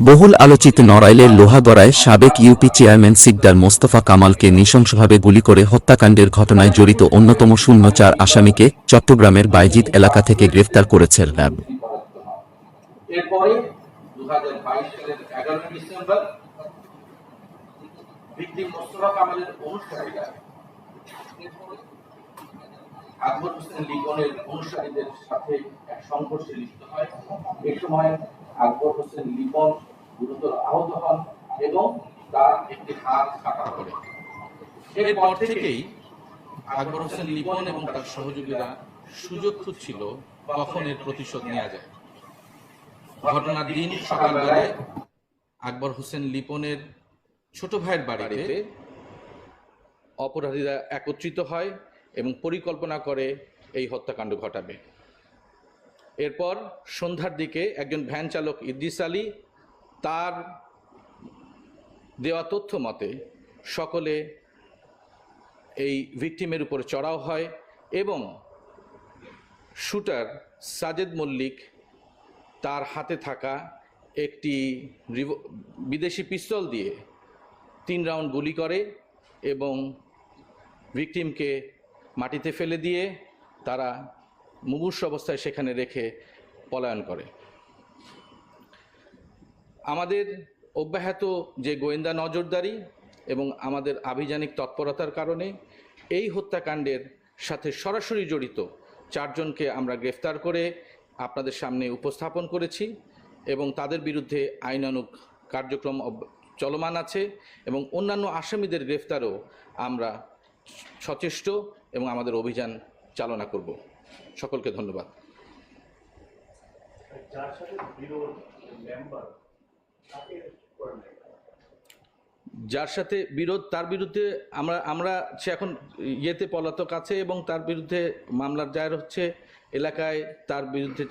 বহুল আলোচিত নড়াইলের লোহাগড়ায় সাবেক ইউপি চেয়ারম্যান সিকদার মোস্তফা কামালকে নৃশংসভাবে গুলি করে হত্যাকাণ্ডের ঘটনায় জড়িত অন্যতম শূন্য চার আসামিকে চট্টগ্রামের বাইজিদ এলাকা থেকে গ্রেফতার করেছে র্যাব। সাথে এক সংঘর্ষে লিপ্ত হয়। এ সময় আকবর হোসেন লিপন গুরুতর আহত হন এবং তার একটি হাত কাটা পড়ে। এরপর থেকেই আকবর হোসেন লিপন এবং তার সহযোগীরা সুযোগ খুঁজছিল কখন এর প্রতিশোধ নেওয়া যায়। ঘটনার দিন সকালবেলায় আকবর হোসেন লিপনের ছোট ভাইয়ের বাড়িতে অপরাধীরা একত্রিত হয় এবং পরিকল্পনা করে এই হত্যাকাণ্ড ঘটাবে। এরপর সন্ধ্যার দিকে একজন ভ্যান চালক ইদ্রিস আলী তার দেওয়া তথ্য মতে, সকলে এই ভিকটিমের উপরে চড়াও হয় এবং শুটার সাজেদ মল্লিক তার হাতে থাকা একটি বিদেশি পিস্তল দিয়ে তিন রাউন্ড গুলি করে এবং ভিকটিমকে মাটিতে ফেলে দিয়ে তারা মুমূর্ষ অবস্থায় সেখানে রেখে পলায়ন করে। আমাদের অব্যাহত যে গোয়েন্দা নজরদারি এবং আমাদের আভিযানিক তৎপরতার কারণে এই হত্যাকাণ্ডের সাথে সরাসরি জড়িত চারজনকে আমরা গ্রেফতার করে আপনাদের সামনে উপস্থাপন করেছি এবং তাদের বিরুদ্ধে আইনানুগ কার্যক্রম চলমান আছে এবং অন্যান্য আসামিদের গ্রেফতারও আমরা সচেষ্ট এবং আমাদের অভিযান চালনা করব। সকলকে ধন্যবাদ। যার সাথে মেম্বার যার সাথে বিরোধ, তার বিরুদ্ধে আমরা আমরা সে এখন ইয়েতে পলাতক আছে এবং তার বিরুদ্ধে মামলার দায়ের হচ্ছে, এলাকায় তার বিরুদ্ধে